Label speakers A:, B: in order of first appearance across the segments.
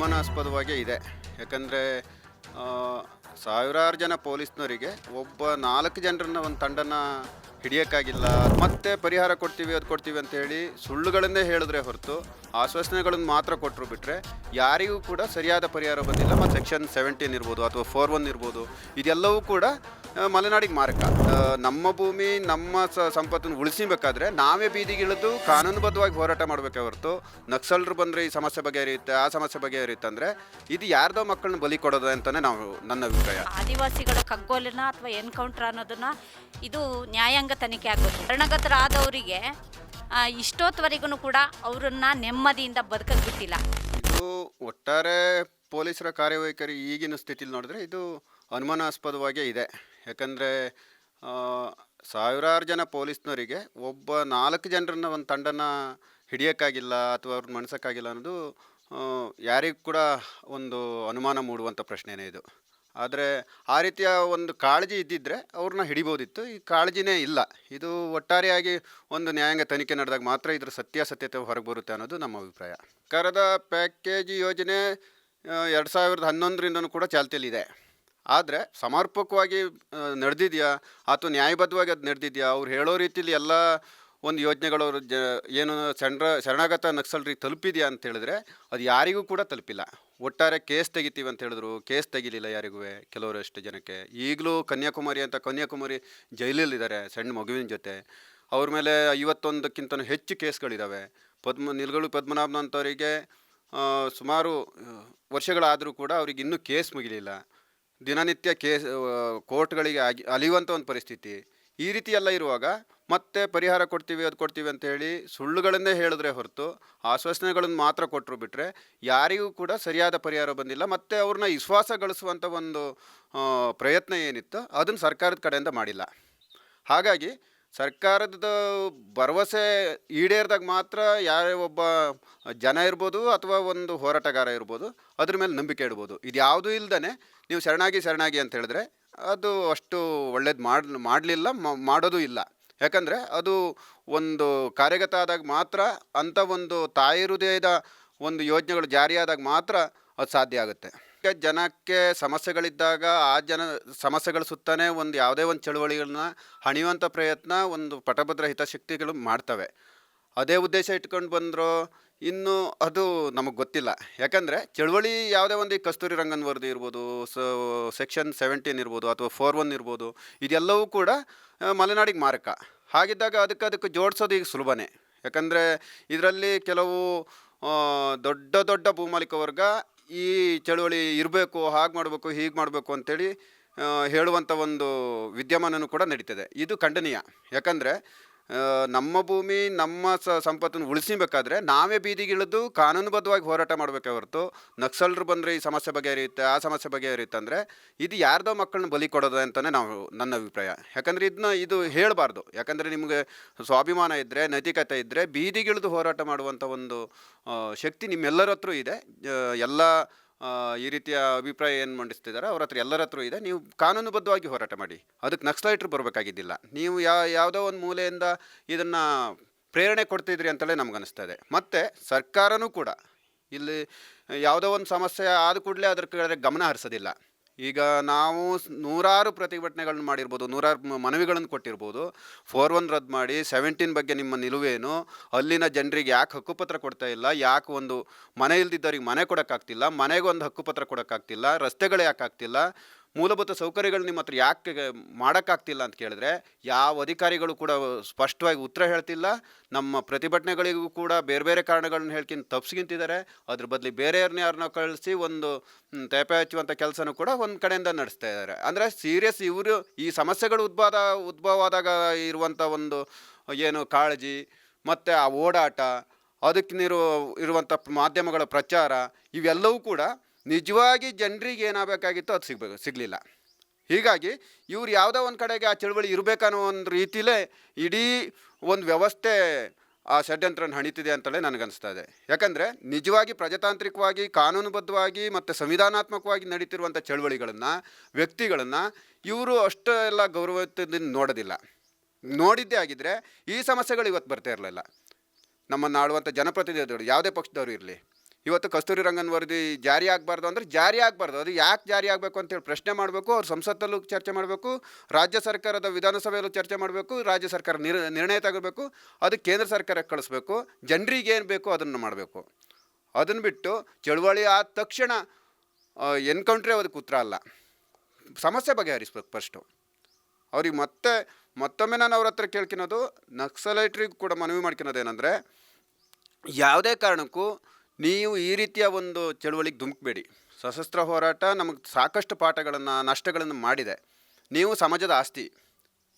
A: ಅನುಮಾನಾಸ್ಪದವಾಗೇ ಇದೆ. ಯಾಕಂದರೆ ಸಾವಿರಾರು ಜನ ಪೊಲೀಸ್ನವರಿಗೆ ಒಬ್ಬ ನಾಲ್ಕು ಜನರನ್ನ ಒಂದು ತಂಡನ ಹಿಡಿಯೋಕ್ಕಾಗಿಲ್ಲ. ಮತ್ತೆ ಪರಿಹಾರ ಕೊಡ್ತೀವಿ, ಅದು ಕೊಡ್ತೀವಿ ಅಂತ ಹೇಳಿ ಸುಳ್ಳುಗಳನ್ನೇ ಹೇಳಿದ್ರೆ ಹೊರತು ಆಶ್ವಾಸನೆಗಳನ್ನು ಮಾತ್ರ ಕೊಟ್ಟರು ಬಿಟ್ಟರೆ ಯಾರಿಗೂ ಕೂಡ ಸರಿಯಾದ ಪರಿಹಾರ ಬಂದಿಲ್ಲ. ಮತ್ತು ಸೆಕ್ಷನ್ ಸೆವೆಂಟೀನ್ ಇರ್ಬೋದು ಅಥವಾ ಫೋರ್ ಒನ್ ಇರ್ಬೋದು. ಇದೆಲ್ಲವೂ ಕೂಡ ಮಲೆನಾಡಿಗೆ ಮಾರಕ. ನಮ್ಮ ಭೂಮಿ ನಮ್ಮ ಸ ಸಂಪತ್ತನ್ನು ಉಳಿಸಬೇಕಾದ್ರೆ ನಾವೇ ಬೀದಿಗಿಳಿದು ಕಾನೂನುಬದ್ಧವಾಗಿ ಹೋರಾಟ ಮಾಡಬೇಕೆ ಹೊರತು ನಕ್ಸಲರು ಬಂದರೆ ಈ ಸಮಸ್ಯೆ ಬಗೆಹರಿಯುತ್ತೆ ಆ ಸಮಸ್ಯೆ ಬಗೆಹರಿಯುತ್ತೆ ಅಂದರೆ ಇದು ಯಾರ್ದೋ ಮಕ್ಕಳನ್ನ ಬಲಿ ಕೊಡೋದು ಅಂತಲೇ ನಾವು ನನ್ನ ಅಭಿಪ್ರಾಯ.
B: ಆದಿವಾಸಿಗಳ ಕಗ್ಗೋಲಿನ ಅಥವಾ ಎನ್ಕೌಂಟರ್ ಅನ್ನೋದನ್ನ ಇದು ನ್ಯಾಯಾಂಗ ತನಿಖೆ ಆಗಬೇಕು. ಶರಣಗತರಾದವರಿಗೆ ಇಷ್ಟೊತ್ತವರೆಗೂ ಕೂಡ ಅವರನ್ನ ನೆಮ್ಮದಿಯಿಂದ ಬದುಕಕ್ಕೆ ಬಿಟ್ಟಿಲ್ಲ
A: ಇದು ಒಟ್ಟಾರೆ ಪೊಲೀಸರ ಕಾರ್ಯವೈಖರಿ ಈಗಿನ ಸ್ಥಿತಿಲಿ ನೋಡಿದ್ರೆ ಇದು ಅನುಮಾನಾಸ್ಪದವಾಗೇ ಇದೆ. ಯಾಕಂದರೆ ಸಾವಿರಾರು ಜನ ಪೊಲೀಸ್ನವರಿಗೆ ಒಬ್ಬ ನಾಲ್ಕು ಜನರನ್ನ ಒಂದು ತಂಡನ ಹಿಡಿಯೋಕ್ಕಾಗಿಲ್ಲ ಅಥವಾ ಅವ್ರನ್ನ ಮಣಿಸೋಕ್ಕಾಗಿಲ್ಲ ಅನ್ನೋದು ಯಾರಿಗೂ ಕೂಡ ಒಂದು ಅನುಮಾನ ಮೂಡುವಂಥ ಪ್ರಶ್ನೆನೇ ಇದು. ಆದರೆ, ಆ ರೀತಿಯ ಒಂದು ಕಾಳಜಿ ಇದ್ದಿದ್ದರೆ ಅವ್ರನ್ನ ಹಿಡಿಬೋದಿತ್ತು. ಈ ಕಾಳಜಿನೇ ಇಲ್ಲ. ಇದು ಒಟ್ಟಾರೆಯಾಗಿ ಒಂದು ನ್ಯಾಯಾಂಗ ತನಿಖೆ ನಡೆದಾಗ ಮಾತ್ರ ಇದರ ಸತ್ಯಾಸತ್ಯತೆ ಹೊರಗೆ ಬರುತ್ತೆ ಅನ್ನೋದು ನಮ್ಮ ಅಭಿಪ್ರಾಯ. ಕರದ ಪ್ಯಾಕೇಜ್ ಯೋಜನೆ ಎರಡು ಸಾವಿರದ ಹನ್ನೊಂದರಿಂದನೂ ಕೂಡ ಚಾಲ್ತಿಯಲ್ಲಿದೆ. ಆದರೆ ಸಮರ್ಪಕವಾಗಿ ನಡೆದಿದೆಯಾ? ಅಥವಾ ನ್ಯಾಯಬದ್ಧವಾಗಿ ಅದು ನಡೆದಿದೆಯಾ? ಅವ್ರು ಹೇಳೋ ರೀತಿಲಿ ಎಲ್ಲ ಒಂದು ಯೋಜನೆಗಳು ಅವರು ಜ ಏನು ಶರಣ ಶರಣಾಗತ ನಕ್ಸಲರಿಗೆ ತಲುಪಿದೆಯಾ ಅಂತ ಹೇಳಿದ್ರೆ ಅದು ಯಾರಿಗೂ ಕೂಡ ತಲುಪಿಲ್ಲ. ಒಟ್ಟಾರೆ ಕೇಸ್ ತೆಗಿತೀವಿ ಅಂತ ಹೇಳಿದ್ರು. ಕೇಸ್ ತೆಗಿಲಿಲ್ಲ ಯಾರಿಗೂ ಕೆಲವರಷ್ಟು ಜನಕ್ಕೆ. ಈಗಲೂ ಕನ್ಯಾಕುಮಾರಿ ಅಂತ ಕನ್ಯಾಕುಮಾರಿ ಜೈಲಲ್ಲಿದ್ದಾರೆ ಸಣ್ಣ ಮಗುವಿನ ಜೊತೆ. ಅವ್ರ ಮೇಲೆ ಐವತ್ತೊಂದಕ್ಕಿಂತ ಹೆಚ್ಚು ಕೇಸ್ಗಳಿದ್ದಾವೆ ಪದ್ಮ ನಿಲ್ಗಳು ಪದ್ಮನಾಭನಂತವರಿಗೆ ಆ, ಸುಮಾರು ವರ್ಷಗಳಾದರೂ ಕೂಡ ಅವ್ರಿಗೆ ಇನ್ನೂ ಕೇಸ್ ಮುಗಿಲಿಲ್ಲ. ದಿನನಿತ್ಯ ಕೇಸ್ ಕೋರ್ಟ್ಗಳಿಗೆ ಆಗಿ ಅಲಿಯುವಂಥ ಒಂದು ಪರಿಸ್ಥಿತಿ. ಈ ರೀತಿ ಎಲ್ಲ ಇರುವಾಗ ಮತ್ತೆ ಪರಿಹಾರ ಕೊಡ್ತೀವಿ, ಅದು ಕೊಡ್ತೀವಿ ಅಂತ ಹೇಳಿ ಸುಳ್ಳುಗಳನ್ನೇ ಹೇಳಿದ್ರೆ ಹೊರತು ಆಶ್ವಾಸನೆಗಳನ್ನು ಮಾತ್ರ ಕೊಟ್ಟರು ಬಿಟ್ಟರೆ ಯಾರಿಗೂ ಕೂಡ ಸರಿಯಾದ ಪರಿಹಾರ ಬಂದಿಲ್ಲ. ಮತ್ತು ಅವ್ರನ್ನ ವಿಶ್ವಾಸ ಗಳಿಸುವಂಥ ಒಂದು ಪ್ರಯತ್ನ ಏನಿತ್ತು ಅದನ್ನು ಸರ್ಕಾರದ ಕಡೆಯಿಂದ ಮಾಡಿಲ್ಲ. ಹಾಗಾಗಿ ಸರ್ಕಾರದ ಭರವಸೆ ಈಡೇರಿದಾಗ ಮಾತ್ರ ಯಾರೇ ಒಬ್ಬ ಜನ ಇರ್ಬೋದು ಅಥವಾ ಒಂದು ಹೋರಾಟಗಾರ ಇರ್ಬೋದು, ಅದ್ರ ಮೇಲೆ ನಂಬಿಕೆ ಇಡ್ಬೋದು. ಇದು ಯಾವುದೂ ಇಲ್ದೇ ನೀವು ಶರಣಾಗಿ ಶರಣಾಗಿ ಅಂತ ಹೇಳಿದ್ರೆ ಅದು ಅಷ್ಟು ಒಳ್ಳೇದು ಮಾಡ್, ಮಾಡಲಿಲ್ಲ ಮಾಡೋದು ಇಲ್ಲ. ಯಾಕಂದರೆ ಅದು ಒಂದು ಕಾರ್ಯಗತ ಆದಾಗ ಮಾತ್ರ ಅಂಥ ಒಂದು ತಾಯಿ ಹೃದಯದ ಒಂದು ಯೋಜನೆಗಳು ಜಾರಿಯಾದಾಗ ಮಾತ್ರ ಅದು ಸಾಧ್ಯ ಆಗುತ್ತೆ. ಈಗ ಜನಕ್ಕೆ ಸಮಸ್ಯೆಗಳಿದ್ದಾಗ ಆ ಜನ ಸಮಸ್ಯೆಗಳ ಸುತ್ತನೇ ಒಂದು ಯಾವುದೇ ಒಂದು ಚಳುವಳಿಗಳನ್ನ ಹಣಿಯುವಂಥ ಪ್ರಯತ್ನ ಒಂದು ಪಟಭದ್ರ ಹಿತಶಕ್ತಿಗಳು ಮಾಡ್ತವೆ. ಅದೇ ಉದ್ದೇಶ ಇಟ್ಕೊಂಡು ಬಂದರು ಇನ್ನು ಅದು ನಮಗೆ ಗೊತ್ತಿಲ್ಲ. ಯಾಕಂದರೆ ಚಳುವಳಿ ಯಾವುದೇ ಒಂದು ಈ ಕಸ್ತೂರಿ ರಂಗನ್ ವರದಿ ಇರ್ಬೋದು, ಸೊ ಸೆಕ್ಷನ್ ಸೆವೆಂಟೀನ್ ಇರ್ಬೋದು ಅಥವಾ ಫೋರ್ ಒನ್ ಇರ್ಬೋದು, ಇದೆಲ್ಲವೂ ಕೂಡ ಮಲೆನಾಡಿಗೆ ಮಾರಕ. ಹಾಗಿದ್ದಾಗ ಅದಕ್ಕೆ ಅದಕ್ಕೆ ಜೋಡಿಸೋದು ಈಗ ಸುಲಭನೇ. ಯಾಕಂದರೆ ಇದರಲ್ಲಿ ಕೆಲವು ದೊಡ್ಡ ದೊಡ್ಡ ಭೂಮಾಲಿಕ ವರ್ಗ ಈ ಚಳುವಳಿ ಇರಬೇಕು, ಹಾಗೆ ಮಾಡಬೇಕು, ಹೀಗೆ ಮಾಡಬೇಕು ಅಂತೇಳಿ ಹೇಳುವಂಥ ಒಂದು ವಿದ್ಯಮಾನನೂ ಕೂಡ ನಡೀತದೆ. ಇದು ಖಂಡನೀಯ. ಯಾಕಂದರೆ ನಮ್ಮ ಭೂಮಿ, ನಮ್ಮ ಸ, ಸಂಪತ್ತನ್ನು ಉಳಿಸಬೇಕಾದ್ರೆ ನಾವೇ ಬೀದಿಗಿಳಿದು ಕಾನೂನುಬದ್ಧವಾಗಿ ಹೋರಾಟ ಮಾಡಬೇಕೇ ಹೊರತು ನಕ್ಸಲರು ಬಂದರೆ ಈ ಸಮಸ್ಯೆ ಬಗೆಹರಿಯುತ್ತೆ, ಆ ಸಮಸ್ಯೆ ಬಗೆಹರಿಯುತ್ತೆ ಅಂದರೆ ಇದು ಯಾರ್ದೋ ಮಕ್ಕಳನ್ನ ಬಲಿ ಕೊಡೋದು ಅಂತಲೇ ನಾವು, ನನ್ನ ಅಭಿಪ್ರಾಯ. ಯಾಕಂದರೆ ಇದನ್ನ ಇದು ಹೇಳಬಾರ್ದು. ಯಾಕಂದರೆ ನಿಮಗೆ ಸ್ವಾಭಿಮಾನ ಇದ್ದರೆ ನೈತಿಕತೆ ಇದ್ದರೆ ಬೀದಿಗಿಳಿದು ಹೋರಾಟ ಮಾಡುವಂಥ ಒಂದು ಶಕ್ತಿ ನಿಮ್ಮೆಲ್ಲರ ಹತ್ರ ಇದೆ. ಎಲ್ಲ ಈ ರೀತಿಯ ಅಭಿಪ್ರಾಯ ಏನು ಮಂಡಿಸ್ತಿದ್ದಾರೆ ಅವ್ರ ಹತ್ರ ಎಲ್ಲರ ಹತ್ರ ಇದೆ. ನೀವು ಕಾನೂನುಬದ್ಧವಾಗಿ ಹೋರಾಟ ಮಾಡಿ. ಅದಕ್ಕೆ ನಕ್ಸಲೈಟ್ರು ಬರಬೇಕಾಗಿದ್ದಿಲ್ಲ. ನೀವು ಯಾ, ಯಾವುದೋ ಒಂದು ಮೂಲೆಯಿಂದ ಇದನ್ನು ಪ್ರೇರಣೆ ಕೊಡ್ತಿದ್ರಿ ಅಂತಲೇ ನಮ್ಗೆ ಅನಿಸ್ತಾ ಇದೆ ಮತ್ತು ಸರ್ಕಾರನೂ ಕೂಡ ಇಲ್ಲಿ ಯಾವುದೋ ಒಂದು ಸಮಸ್ಯೆ ಆದ ಕೂಡಲೇ ಅದರ ಗಮನ ಹರಿಸೋದಿಲ್ಲ. ಈಗ ನಾವು ನೂರಾರು ಪ್ರತಿಭಟನೆಗಳನ್ನ ಮಾಡಿರ್ಬೋದು, ನೂರಾರು ಮನವಿಗಳನ್ನು ಕೊಟ್ಟಿರ್ಬೋದು. ಫೋರ್ ಒನ್ ರದ್ದು ಮಾಡಿ, ಸೆವೆಂಟೀನ್ ಬಗ್ಗೆ ನಿಮ್ಮ ನಿಲುವೇನು? ಅಲ್ಲಿನ ಜನರಿಗೆ ಯಾಕೆ ಹಕ್ಕುಪತ್ರ ಕೊಡ್ತಾ ಇಲ್ಲ? ಯಾಕೆ ಒಂದು ಮನೆ ಇಲ್ದಿದ್ದವ್ರಿಗೆ ಮನೆ ಕೊಡೋಕ್ಕಾಗ್ತಿಲ್ಲ? ಮನೆಗೆ ಒಂದು ಹಕ್ಕುಪತ್ರ ಕೊಡೋಕ್ಕಾಗ್ತಿಲ್ಲ? ರಸ್ತೆಗಳು ಯಾಕೆ ಆಗ್ತಿಲ್ಲ ಮೂಲಭೂತ ಸೌಕರ್ಯಗಳು ನಿಮ್ಮ ಹತ್ರ ಯಾಕೆ ಮಾಡೋಕ್ಕಾಗ್ತಿಲ್ಲ ಅಂತ ಕೇಳಿದ್ರೆ, ಯಾವ ಅಧಿಕಾರಿಗಳು ಕೂಡ ಸ್ಪಷ್ಟವಾಗಿ ಉತ್ತರ ಹೇಳ್ತಿಲ್ಲ. ನಮ್ಮ ಪ್ರತಿಭಟನೆಗಳಿಗೂ ಕೂಡ ಬೇರೆ ಬೇರೆ ಕಾರಣಗಳನ್ನ ಹೇಳ್ಕೊಂಡು ತಪ್ಪಿಸ್ಕಿಂತಿದ್ದಾರೆ ಅದ್ರ ಬದಲು ಬೇರೆಯವ್ರನ್ನ ಯಾರನ್ನ ಕಳಿಸಿ ಒಂದು ತೇಪೆ ಹಚ್ಚುವಂಥ ಕೆಲಸನೂ ಕೂಡ ಒಂದು ಕಡೆಯಿಂದ ನಡೆಸ್ತಾ ಇದ್ದಾರೆ. ಅಂದರೆ ಸೀರಿಯಸ್ ಇವರು ಈ ಸಮಸ್ಯೆಗಳು ಉದ್ಭವ ಉದ್ಭವ ಆದಾಗ ಇರುವಂಥ ಒಂದು ಏನು ಕಾಳಜಿ, ಮತ್ತು ಆ ಓಡಾಟ ಅದಕ್ಕೆ ನೀರು ಇರುವಂಥ ಮಾಧ್ಯಮಗಳ ಪ್ರಚಾರ, ಇವೆಲ್ಲವೂ ಕೂಡ ನಿಜವಾಗಿ ಜನರಿಗೆ ಏನಾಗಬೇಕಾಗಿತ್ತು ಅದು ಸಿಗಬೇಕು, ಸಿಗಲಿಲ್ಲ. ಹೀಗಾಗಿ ಇವ್ರು ಯಾವುದೋ ಒಂದು ಕಡೆಗೆ ಆ ಚಳುವಳಿ ಇರಬೇಕನ್ನೋ ಒಂದು ರೀತಿಲೇ ಇಡೀ ಒಂದು ವ್ಯವಸ್ಥೆ ಆ ಷಡ್ಯಂತ್ರನ ಹಣಿತಿದೆ ಅಂತಲೇ ನನಗನ್ನಿಸ್ತಾ ಇದೆ ಯಾಕಂದರೆ ನಿಜವಾಗಿ ಪ್ರಜಾತಾಂತ್ರಿಕವಾಗಿ, ಕಾನೂನುಬದ್ಧವಾಗಿ ಮತ್ತು ಸಂವಿಧಾನಾತ್ಮಕವಾಗಿ ನಡೀತಿರುವಂಥ ಚಳುವಳಿಗಳನ್ನು, ವ್ಯಕ್ತಿಗಳನ್ನು ಇವರು ಅಷ್ಟೆಲ್ಲ ಗೌರವದಿಂದ ನೋಡೋದಿಲ್ಲ. ನೋಡಿದ್ದೇ ಆಗಿದ್ದರೆ ಈ ಸಮಸ್ಯೆಗಳು ಇವತ್ತು ಬರ್ತಾ ಇರಲಿಲ್ಲ. ನಮ್ಮನ್ನು ಆಳುವಂಥ ಜನಪ್ರತಿನಿಧಿಗಳು, ಯಾವುದೇ ಪಕ್ಷದವರು ಇರಲಿ. ಇವತ್ತು ಕಸ್ತೂರಿ ರಂಗನ್ ವರದಿ ಜಾರಿ ಆಗಬಾರ್ದು ಅಂದರೆ ಜಾರಿ ಆಗಬಾರ್ದು. ಅದು ಯಾಕೆ ಜಾರಿ ಆಗಬೇಕು ಅಂತೇಳಿ ಪ್ರಶ್ನೆ ಮಾಡಬೇಕು, ಅವ್ರು ಸಂಸತ್ತಲ್ಲೂ ಚರ್ಚೆ ಮಾಡಬೇಕು, ರಾಜ್ಯ ಸರ್ಕಾರದ ವಿಧಾನಸಭೆಯಲ್ಲೂ ಚರ್ಚೆ ಮಾಡಬೇಕು, ರಾಜ್ಯ ಸರ್ಕಾರ ನಿರ್, ನಿರ್ಣಯ ತಗೋಬೇಕು ಅದು ಕೇಂದ್ರ ಸರ್ಕಾರಕ್ಕೆ ಕಳಿಸ್ಬೇಕು, ಜನರಿಗೆ ಏನು ಬೇಕೋ ಅದನ್ನು ಮಾಡಬೇಕು. ಅದನ್ನು ಬಿಟ್ಟು ಚಳುವಳಿ ಆದ ತಕ್ಷಣ ಎನ್ಕೌಂಟ್ರೇ ಅದಕ್ಕೆ ಉತ್ತರ ಅಲ್ಲ. ಸಮಸ್ಯೆ ಬಗೆಹರಿಸ್ಬೇಕು ಫಸ್ಟು ಅವ್ರಿಗೆ ಮತ್ತೆ, ಮತ್ತೊಮ್ಮೆ ನಾನು ಅವ್ರ ಹತ್ರ ಕೇಳ್ಕಿನೋದು, ನಕ್ಸಲೈಟ್ರಿಗೂ ಕೂಡ ಮನವಿ ಮಾಡ್ಕಿನೋದು ಏನಂದರೆ ಯಾವುದೇ ಕಾರಣಕ್ಕೂ ನೀವು ಈ ರೀತಿಯ ಒಂದು ಚಳುವಳಿಗೆ ಧುಮುಕಬೇಡಿ. ಸಶಸ್ತ್ರ ಹೋರಾಟ ನಮಗೆ ಸಾಕಷ್ಟು ಪಾಠಗಳನ್ನು, ನಷ್ಟಗಳನ್ನು ಮಾಡಿದೆ. ನೀವು ಸಮಾಜದ ಆಸ್ತಿ.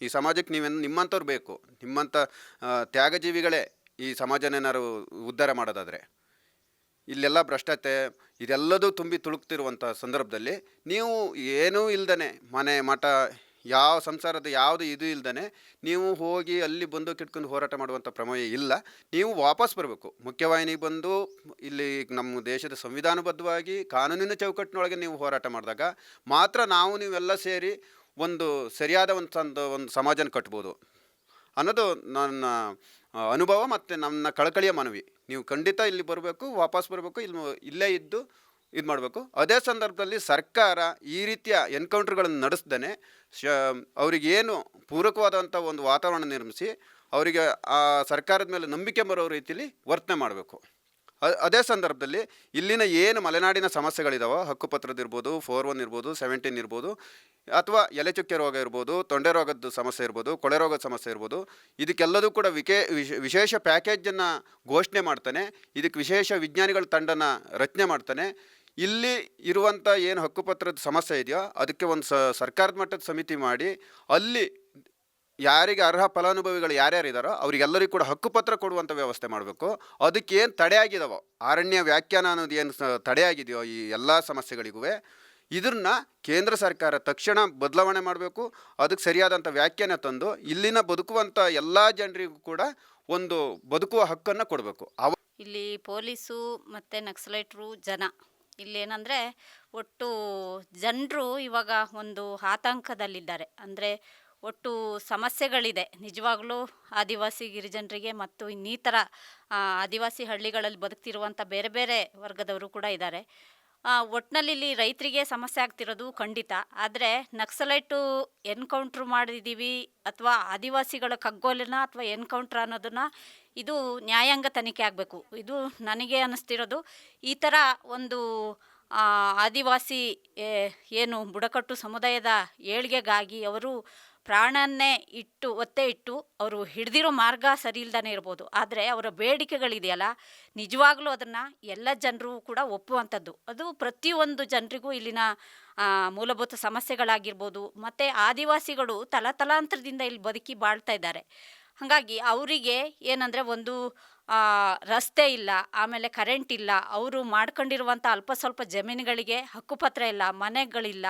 A: ಈ ಸಮಾಜಕ್ಕೆ ನೀವೇನು ನಿಮ್ಮಂಥವ್ರು ಬೇಕು. ನಿಮ್ಮಂಥ ತ್ಯಾಗಜೀವಿಗಳೇ ಈ ಸಮಾಜನೇನಾರು ಉದ್ಧಾರ ಮಾಡೋದಾದರೆ. ಇಲ್ಲೆಲ್ಲ ಭ್ರಷ್ಟತೆ, ಇದೆಲ್ಲದೂ ತುಂಬಿ ತುಳುಕ್ತಿರುವಂಥ ಸಂದರ್ಭದಲ್ಲಿ ನೀವು ಏನೂ ಇಲ್ಲದೇ ಮನೆ, ಮಠ ಯಾವ ಸಂಸಾರದ ಯಾವುದು ಇದು ಇಲ್ದನೆ ನೀವು ಹೋಗಿ ಅಲ್ಲಿ ಬಂದು ಕಿಟ್ಕೊಂಡು ಹೋರಾಟ ಮಾಡುವಂಥ ಪ್ರಮೇಯ ಇಲ್ಲ. ನೀವು ವಾಪಸ್ ಬರಬೇಕು. ಮುಖ್ಯವಾಹಿನಿಗೆ ಬಂದು ಇಲ್ಲಿ ನಮ್ಮ ದೇಶದ ಸಂವಿಧಾನಬದ್ಧವಾಗಿ ಕಾನೂನಿನ ಚೌಕಟ್ಟಿನೊಳಗೆ ನೀವು ಹೋರಾಟ ಮಾಡಿದಾಗ ಮಾತ್ರ ನಾವು ನೀವೆಲ್ಲ ಸೇರಿ ಒಂದು ಸರಿಯಾದ ಒಂದು ಒಂದು ಸಮಾಜನ ಕಟ್ಬೋದು. ಅನ್ನೋದು ನನ್ನ ಅನುಭವ ಮತ್ತು ನನ್ನ ಕಳಕಳಿಯ ಮನವಿ. ನೀವು ಖಂಡಿತ ಇಲ್ಲಿ ಬರಬೇಕು, ವಾಪಸ್ ಬರಬೇಕು, ಇಲ್ಲಿ ಇಲ್ಲೇ ಇದ್ದು ಇದು ಮಾಡಬೇಕು. ಅದೇ ಸಂದರ್ಭದಲ್ಲಿ ಸರ್ಕಾರ ಈ ರೀತಿಯ ಎನ್ಕೌಂಟ್ರ್ಗಳನ್ನು ನಡೆಸ್ದೇ ಶ, ಅವರಿಗೇನು ಪೂರಕವಾದಂಥ ಒಂದು ವಾತಾವರಣ ನಿರ್ಮಿಸಿ, ಅವರಿಗೆ ಆ ಸರ್ಕಾರದ ಮೇಲೆ ನಂಬಿಕೆ ಬರೋ ರೀತಿಯಲ್ಲಿ ವರ್ತನೆ ಮಾಡಬೇಕು. ಅದೇ ಸಂದರ್ಭದಲ್ಲಿ ಇಲ್ಲಿನ ಏನು ಮಲೆನಾಡಿನ ಸಮಸ್ಯೆಗಳಿದಾವೆ, ಹಕ್ಕುಪತ್ರದ ಇರ್ಬೋದು, ಫೋರ್ ಒನ್ ಇರ್ಬೋದು, ಸೆವೆಂಟೀನ್ ಇರ್ಬೋದು, ಅಥವಾ ಎಲೆಚುಕ್ಕೆ ರೋಗ ಇರ್ಬೋದು, ತೊಂಡೆ ರೋಗದ ಸಮಸ್ಯೆ ಇರ್ಬೋದು, ಕೊಳೆ ರೋಗದ ಸಮಸ್ಯೆ ಇರ್ಬೋದು, ಇದಕ್ಕೆಲ್ಲದೂ ಕೂಡ ವಿಕೆ, ವಿಶ್- ವಿಶೇಷ ಪ್ಯಾಕೇಜನ್ನು ಘೋಷಣೆ ಮಾಡ್ತಾನೆ, ಇದಕ್ಕೆ ವಿಶೇಷ ವಿಜ್ಞಾನಿಗಳ ತಂಡನ ರಚನೆ ಮಾಡ್ತಾನೆ. ಇಲ್ಲಿ ಇರುವಂಥ ಏನು ಹಕ್ಕುಪತ್ರದ ಸಮಸ್ಯೆ ಇದೆಯೋ ಅದಕ್ಕೆ ಒಂದು ಸರ್ಕಾರದ ಮಟ್ಟದ ಸಮಿತಿ ಮಾಡಿ ಅಲ್ಲಿ ಯಾರಿಗೆ ಅರ್ಹ ಫಲಾನುಭವಿಗಳು ಯಾರ್ಯಾರು ಇದ್ದಾರೋ ಅವರಿಗೆಲ್ಲರಿಗೂ ಕೂಡ ಹಕ್ಕುಪತ್ರ ಕೊಡುವಂಥ ವ್ಯವಸ್ಥೆ ಮಾಡಬೇಕು. ಅದಕ್ಕೆ ಏನು ತಡೆಯಾಗಿದಾವೋ ಅರಣ್ಯ ವ್ಯಾಖ್ಯಾನ ಅನ್ನೋದು ಏನು ತಡೆ ತಡೆಯಾಗಿದೆಯೋ ಈ ಎಲ್ಲ ಸಮಸ್ಯೆಗಳಿಗೂ ಇದನ್ನ ಕೇಂದ್ರ ಸರ್ಕಾರ ತಕ್ಷಣ ಬದಲಾವಣೆ ಮಾಡಬೇಕು. ಅದಕ್ಕೆ ಸರಿಯಾದಂಥ ವ್ಯಾಖ್ಯಾನ ತಂದು ಇಲ್ಲಿನ ಬದುಕುವಂಥ ಎಲ್ಲ ಜನರಿಗೂ ಕೂಡ ಒಂದು ಬದುಕುವ ಹಕ್ಕನ್ನು ಕೊಡಬೇಕು.
B: ಇಲ್ಲಿ ಪೊಲೀಸು ಮತ್ತು ನಕ್ಸಲೈಟ್ರು ಜನ. ಇಲ್ಲೇನಂದರೆ ಒಟ್ಟು ಜನರು ಇವಾಗ ಒಂದು ಆತಂಕದಲ್ಲಿದ್ದಾರೆ. ಅಂದರೆ ಒಟ್ಟು ಸಮಸ್ಯೆಗಳಿದೆ. ನಿಜವಾಗ್ಲೂ ಆದಿವಾಸಿ ಗಿರಿಜನರಿಗೆ ಮತ್ತು ಇನ್ನಿತರ ಆದಿವಾಸಿ ಹಳ್ಳಿಗಳಲ್ಲಿ ಬದುಕ್ತಿರುವಂಥ ಬೇರೆ ಬೇರೆ ವರ್ಗದವರು ಕೂಡ ಇದ್ದಾರೆ. ಒಟ್ಟಿನಲ್ಲಿ ಇಲ್ಲಿ ರೈತರಿಗೆ ಸಮಸ್ಯೆ ಆಗ್ತಿರೋದು ಖಂಡಿತ. ಆದರೆ ನಕ್ಸಲೈಟು ಎನ್ಕೌಂಟ್ರ್ ಮಾಡಿದ್ದೀವಿ ಅಥವಾ ಆದಿವಾಸಿಗಳ ಕಗ್ಗೋಲನ್ನ ಅಥವಾ ಎನ್ಕೌಂಟ್ರ್ ಅನ್ನೋದನ್ನು ಇದು ನ್ಯಾಯಾಂಗ ತನಿಖೆ ಆಗಬೇಕು. ಇದು ನನಗೆ ಅನ್ನಿಸ್ತಿರೋದು ಈ ಥರ ಒಂದು ಆದಿವಾಸಿ ಏನು ಬುಡಕಟ್ಟು ಸಮುದಾಯದ ಏಳ್ಗೆಗಾಗಿ ಅವರು ಪ್ರಾಣನ್ನೇ ಇಟ್ಟು, ಒತ್ತೆ ಇಟ್ಟು ಅವರು ಹಿಡಿದಿರೋ ಮಾರ್ಗ ಸರಿ ಇಲ್ದೇ ಇರ್ಬೋದು. ಆದರೆ ಅವರ ಬೇಡಿಕೆಗಳಿದೆಯಲ್ಲ, ನಿಜವಾಗ್ಲೂ ಅದನ್ನು ಎಲ್ಲ ಜನರು ಕೂಡ ಒಪ್ಪುವಂಥದ್ದು. ಅದು ಪ್ರತಿಯೊಂದು ಜನರಿಗೂ ಇಲ್ಲಿನ ಮೂಲಭೂತ ಸಮಸ್ಯೆಗಳಾಗಿರ್ಬೋದು, ಮತ್ತು ಆದಿವಾಸಿಗಳು ತಲತಲಾಂತರದಿಂದ ಇಲ್ಲಿ ಬದುಕಿ ಬಾಳ್ತಾ ಇದ್ದಾರೆ. ಹಾಗಾಗಿ ಅವರಿಗೆ ಏನಂದರೆ ಒಂದು ರಸ್ತೆ ಇಲ್ಲ, ಆಮೇಲೆ ಕರೆಂಟ್ ಇಲ್ಲ, ಅವರು ಮಾಡ್ಕೊಂಡಿರುವಂಥ ಅಲ್ಪ ಸ್ವಲ್ಪ ಜಮೀನುಗಳಿಗೆ ಹಕ್ಕುಪತ್ರ ಇಲ್ಲ, ಮನೆಗಳಿಲ್ಲ,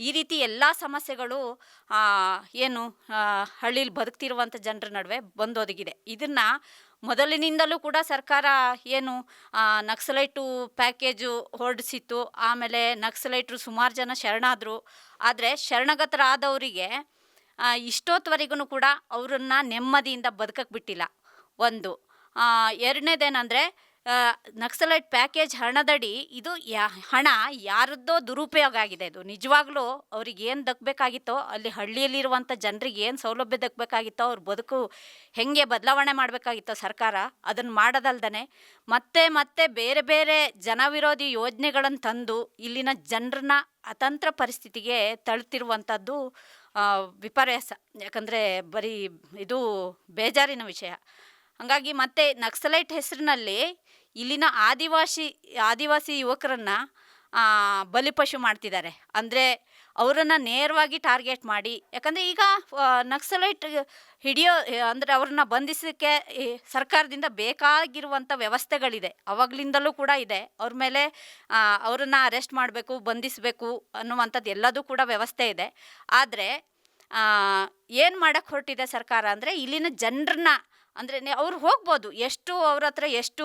B: ಈ ರೀತಿ ಎಲ್ಲ ಸಮಸ್ಯೆಗಳು ಏನು ಹಳ್ಳಿಲಿ ಬದುಕ್ತಿರುವಂಥ ಜನರ ನಡುವೆ ಬಂದೊದಗಿದೆ. ಇದನ್ನು ಮೊದಲಿನಿಂದಲೂ ಕೂಡ ಸರ್ಕಾರ ಏನು ನಕ್ಸಲೈಟು ಪ್ಯಾಕೇಜು ಹೊರಡಿಸಿತ್ತು, ಆಮೇಲೆ ನಕ್ಸಲೈಟ್ರು ಸುಮಾರು ಜನ ಶರಣಾದರು, ಆದರೆ ಶರಣಗತರಾದವರಿಗೆ ಇಷ್ಟೊತ್ತವರೆಗೂ ಕೂಡ ಅವರನ್ನು ನೆಮ್ಮದಿಯಿಂದ ಬದುಕಕ್ಕೆ ಬಿಟ್ಟಿಲ್ಲ. ಒಂದು ಎರಡನೇದೇನೆಂದರೆ ನಕ್ಸಲೈಟ್ ಪ್ಯಾಕೇಜ್ ಹಣದಡಿ ಇದು ಯಾ, ಹಣ ಯಾರದ್ದೋ ದುರುಪಯೋಗ ಆಗಿದೆ. ಇದು ನಿಜವಾಗ್ಲೂ ಅವ್ರಿಗೆ ಏನು ದಕ್ಕಬೇಕಾಗಿತ್ತೋ ಅಲ್ಲಿ ಹಳ್ಳಿಯಲ್ಲಿರುವಂಥ ಜನರಿಗೆ ಏನು ಸೌಲಭ್ಯ ದಕ್ಕಬೇಕಾಗಿತ್ತೋ ಅವ್ರ ಬದುಕು ಹೆಂಗೆ ಬದಲಾವಣೆ ಮಾಡಬೇಕಾಗಿತ್ತೋ ಸರ್ಕಾರ ಅದನ್ನು ಮಾಡೋದಲ್ದೇ ಮತ್ತೆ ಮತ್ತೆ ಬೇರೆ ಬೇರೆ ಜನವಿರೋಧಿ ಯೋಜನೆಗಳನ್ನು ತಂದು ಇಲ್ಲಿನ ಜನರನ್ನ ಅತಂತ್ರ ಪರಿಸ್ಥಿತಿಗೆ ತಳ್ತಿರುವಂಥದ್ದು ವಿಪರ್ಯಾಸ. ಯಾಕಂದರೆ ಬರೀ ಇದು ಬೇಜಾರಿನ ವಿಷಯ. ಹಾಗಾಗಿ ಮತ್ತೆ ನಕ್ಸಲೈಟ್ ಹೆಸರಿನಲ್ಲಿ ಇಲ್ಲಿನ ಆದಿವಾಸಿ ಆದಿವಾಸಿ ಯುವಕರನ್ನ ಬಲಿಪಶು ಮಾಡ್ತಿದ್ದಾರೆ. ಅಂದರೆ ಅವರನ್ನು ನೇರವಾಗಿ ಟಾರ್ಗೆಟ್ ಮಾಡಿ. ಯಾಕಂದರೆ ಈಗ ನಕ್ಸಲೈಟ್ ಹಿಡಿಯೋ, ಅಂದರೆ ಅವ್ರನ್ನ ಬಂಧಿಸೋಕ್ಕೆ ಸರ್ಕಾರದಿಂದ ಬೇಕಾಗಿರುವಂಥ ವ್ಯವಸ್ಥೆಗಳಿದೆ. ಅವಾಗಲಿಂದಲೂ ಕೂಡ ಇದೆ. ಅವ್ರ ಮೇಲೆ ಅವರನ್ನು ಅರೆಸ್ಟ್ ಮಾಡಬೇಕು, ಬಂಧಿಸಬೇಕು ಅನ್ನುವಂಥದ್ದು ಎಲ್ಲದೂ ಕೂಡ ವ್ಯವಸ್ಥೆ ಇದೆ. ಆದರೆ ಏನು ಮಾಡೋಕ್ಕೆ ಹೊರಟಿದೆ ಸರ್ಕಾರ ಅಂದರೆ ಇಲ್ಲಿನ ಜನರನ್ನ ಅಂದರೆ ಅವ್ರು ಹೋಗ್ಬೋದು. ಎಷ್ಟು ಅವ್ರ ಹತ್ರ ಎಷ್ಟು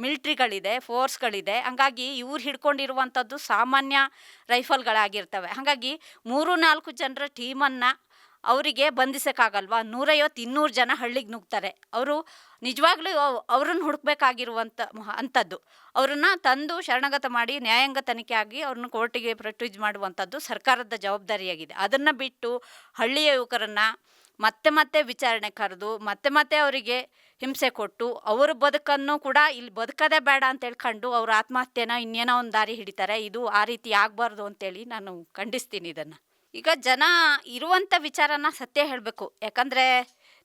B: ಮಿಲ್ಟ್ರಿಗಳಿದೆ, ಫೋರ್ಸ್ಗಳಿದೆ, ಹಂಗಾಗಿ ಇವ್ರು ಹಿಡ್ಕೊಂಡಿರುವಂಥದ್ದು ಸಾಮಾನ್ಯ ರೈಫಲ್ಗಳಾಗಿರ್ತವೆ. ಹಾಗಾಗಿ ಮೂರು ನಾಲ್ಕು ಜನರ ಟೀಮನ್ನು ಅವರಿಗೆ ಬಂಧಿಸೋಕ್ಕಾಗಲ್ವಾ? ನೂರೈವತ್ತು ಇನ್ನೂರು ಜನ ಹಳ್ಳಿಗೆ ನುಗ್ತಾರೆ. ಅವರು ನಿಜವಾಗ್ಲೂ ಅವ್ರನ್ನ ಹುಡುಕ್ಬೇಕಾಗಿರುವಂಥ ಅಂಥದ್ದು. ಅವ್ರನ್ನ ತಂದು ಶರಣಾಗತ ಮಾಡಿ ನ್ಯಾಯಾಂಗ ತನಿಖೆ ಆಗಿ ಅವ್ರನ್ನ ಕೋರ್ಟಿಗೆ ಪ್ರೊಟ್ಯೂಸ್ ಮಾಡುವಂಥದ್ದು ಸರ್ಕಾರದ ಜವಾಬ್ದಾರಿಯಾಗಿದೆ. ಅದನ್ನು ಬಿಟ್ಟು ಹಳ್ಳಿಯ ಯುವಕರನ್ನು ಮತ್ತೆ ಮತ್ತೆ ವಿಚಾರಣೆ ಕರೆದು, ಮತ್ತೆ ಮತ್ತೆ ಅವರಿಗೆ ಹಿಂಸೆ ಕೊಟ್ಟು, ಅವ್ರ ಬದುಕನ್ನು ಕೂಡ ಇಲ್ಲಿ ಬದುಕದೇ ಬೇಡ ಅಂತ ಹೇಳ್ಕೊಂಡು ಅವ್ರ ಆತ್ಮಹತ್ಯೆನ ಇನ್ನೇನೋ ಒಂದು ದಾರಿ ಹಿಡಿತಾರೆ. ಇದು ಆ ರೀತಿ ಆಗಬಾರ್ದು ಅಂತೇಳಿ ನಾನು ಖಂಡಿಸ್ತೀನಿ ಇದನ್ನು. ಈಗ ಜನ ಇರುವಂಥ ವಿಚಾರನ ಸತ್ಯ ಹೇಳಬೇಕು. ಯಾಕಂದರೆ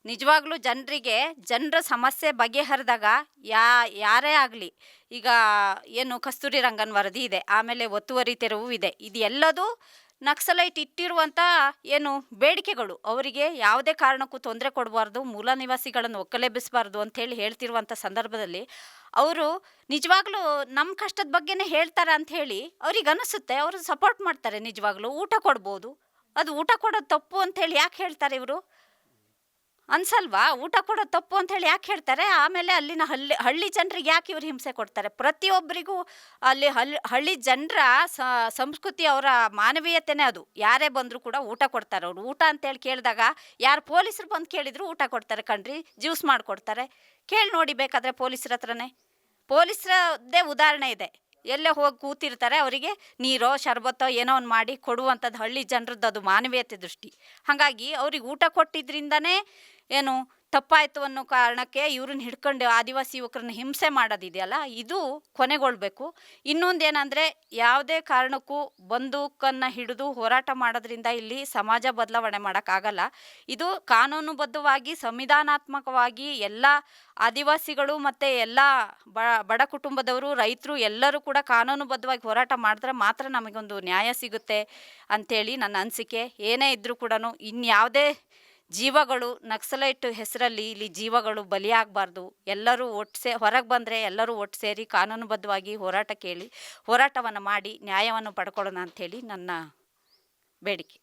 B: ನಿಜವಾಗ್ಲೂ ಜನರಿಗೆ ಜನರ ಸಮಸ್ಯೆ ಬಗೆಹರಿದಾಗ ಯಾ, ಯಾರೇ ಆಗಲಿ, ಈಗ ಏನು ಕಸ್ತೂರಿ ರಂಗನ್ ವರದಿ ಇದೆ, ಆಮೇಲೆ ಒತ್ತುವರಿ ತೆರವು ಇದೆ, ಇದು ಎಲ್ಲದೂ ನಕ್ಸಲೈಟ್ ಇಟ್ಟಿರುವಂಥ ಏನು ಬೇಡಿಕೆಗಳು, ಅವರಿಗೆ ಯಾವುದೇ ಕಾರಣಕ್ಕೂ ತೊಂದರೆ ಕೊಡಬಾರ್ದು, ಮೂಲ ನಿವಾಸಿಗಳನ್ನು ಒಕ್ಕಲೆಬ್ಬಿಸಬಾರ್ದು ಹೇಳಿ ಹೇಳ್ತಿರುವಂಥ ಸಂದರ್ಭದಲ್ಲಿ ಅವರು ನಿಜವಾಗ್ಲೂ ನಮ್ಮ ಕಷ್ಟದ ಬಗ್ಗೆನೇ ಹೇಳ್ತಾರೆ ಅಂತ ಹೇಳಿ ಅವ್ರಿಗೆ ಅನಿಸುತ್ತೆ, ಅವರು ಸಪೋರ್ಟ್ ಮಾಡ್ತಾರೆ ನಿಜವಾಗ್ಲೂ, ಊಟ ಕೊಡ್ಬೋದು. ಅದು ಊಟ ಕೊಡೋದು ತಪ್ಪು ಅಂತ ಹೇಳಿ ಯಾಕೆ ಹೇಳ್ತಾರೆ ಇವರು? ಅನ್ಸಲ್ವಾ? ಊಟ ಕೊಡೋ ತಪ್ಪು ಅಂತ ಹೇಳಿ ಯಾಕೆ ಹೇಳ್ತಾರೆ? ಆಮೇಲೆ ಅಲ್ಲಿನ ಹಳ್ಳಿ ಹಳ್ಳಿ ಜನರಿಗೆ ಯಾಕೆ ಇವ್ರು ಹಿಂಸೆ ಕೊಡ್ತಾರೆ? ಪ್ರತಿಯೊಬ್ಬರಿಗೂ ಅಲ್ಲಿ ಹಳ್ಳಿ ಹಳ್ಳಿ ಜನರ ಸಂಸ್ಕೃತಿ ಅವರ ಮಾನವೀಯತೆನೇ ಅದು. ಯಾರೇ ಬಂದರೂ ಕೂಡ ಊಟ ಕೊಡ್ತಾರೆ ಅವರು. ಊಟ ಅಂತೇಳಿ ಕೇಳಿದಾಗ ಯಾರು ಪೊಲೀಸರು ಬಂದು ಕೇಳಿದ್ರು ಊಟ ಕೊಡ್ತಾರೆ ಕಣ್ರಿ, ಜ್ಯೂಸ್ ಮಾಡಿಕೊಡ್ತಾರೆ. ಕೇಳಿ ನೋಡಿ ಬೇಕಾದರೆ ಪೊಲೀಸರ ಹತ್ರನೇ. ಪೊಲೀಸರದ್ದೇ ಉದಾಹರಣೆ ಇದೆ. ಎಲ್ಲೇ ಹೋಗಿ ಕೂತಿರ್ತಾರೆ ಅವರಿಗೆ, ನೀರೋ, ಶರ್ಬತ್ತೋ ಏನೋ ಒಂದು ಮಾಡಿ ಕೊಡುವಂಥದ್ದು ಹಳ್ಳಿ ಜನರದ್ದು ಅದು ಮಾನವೀಯತೆ ದೃಷ್ಟಿ. ಹಾಗಾಗಿ ಅವ್ರಿಗೆ ಊಟ ಕೊಟ್ಟಿದ್ರಿಂದನೇ ಏನು ತಪ್ಪಾಯಿತು ಅನ್ನೋ ಕಾರಣಕ್ಕೆ ಇವ್ರನ್ನ ಹಿಡ್ಕೊಂಡು ಆದಿವಾಸಿ ಯುವಕರನ್ನ ಹಿಂಸೆ ಮಾಡೋದಿದೆಯಲ್ಲ, ಇದು ಕೊನೆಗೊಳ್ಬೇಕು. ಇನ್ನೊಂದು ಏನಂದರೆ ಯಾವುದೇ ಕಾರಣಕ್ಕೂ ಬಂದೂಕನ್ನು ಹಿಡಿದು ಹೋರಾಟ ಮಾಡೋದ್ರಿಂದ ಇಲ್ಲಿ ಸಮಾಜ ಬದಲಾವಣೆ ಮಾಡೋಕ್ಕಾಗಲ್ಲ. ಇದು ಕಾನೂನುಬದ್ಧವಾಗಿ, ಸಂವಿಧಾನಾತ್ಮಕವಾಗಿ ಎಲ್ಲ ಆದಿವಾಸಿಗಳು ಮತ್ತು ಎಲ್ಲ ಬಡ ಕುಟುಂಬದವರು, ರೈತರು ಎಲ್ಲರೂ ಕೂಡ ಕಾನೂನುಬದ್ಧವಾಗಿ ಹೋರಾಟ ಮಾಡಿದ್ರೆ ಮಾತ್ರ ನಮಗೊಂದು ನ್ಯಾಯ ಸಿಗುತ್ತೆ ಅಂಥೇಳಿ ನನ್ನ ಅನಿಸಿಕೆ. ಏನೇ ಇದ್ದರೂ ಕೂಡ ಇನ್ಯಾವುದೇ ಜೀವಗಳು ನಕ್ಸಲೈಟ್ ಹೆಸರಲ್ಲಿ ಇಲ್ಲಿ ಜೀವಗಳು ಬಲಿಯಾಗಬಾರ್ದು. ಎಲ್ಲರೂ ಒಟ್ಟು ಸೇ, ಹೊರಗೆ ಬಂದರೆ ಎಲ್ಲರೂ ಒಟ್ಟು ಸೇರಿ ಕಾನೂನುಬದ್ಧವಾಗಿ ಹೋರಾಟ ಕೇಳಿ, ಹೋರಾಟವನ್ನು ಮಾಡಿ ನ್ಯಾಯವನ್ನು ಪಡ್ಕೊಳ್ಳೋಣ ಅಂಥೇಳಿ ನನ್ನ ಬೇಡಿಕೆ.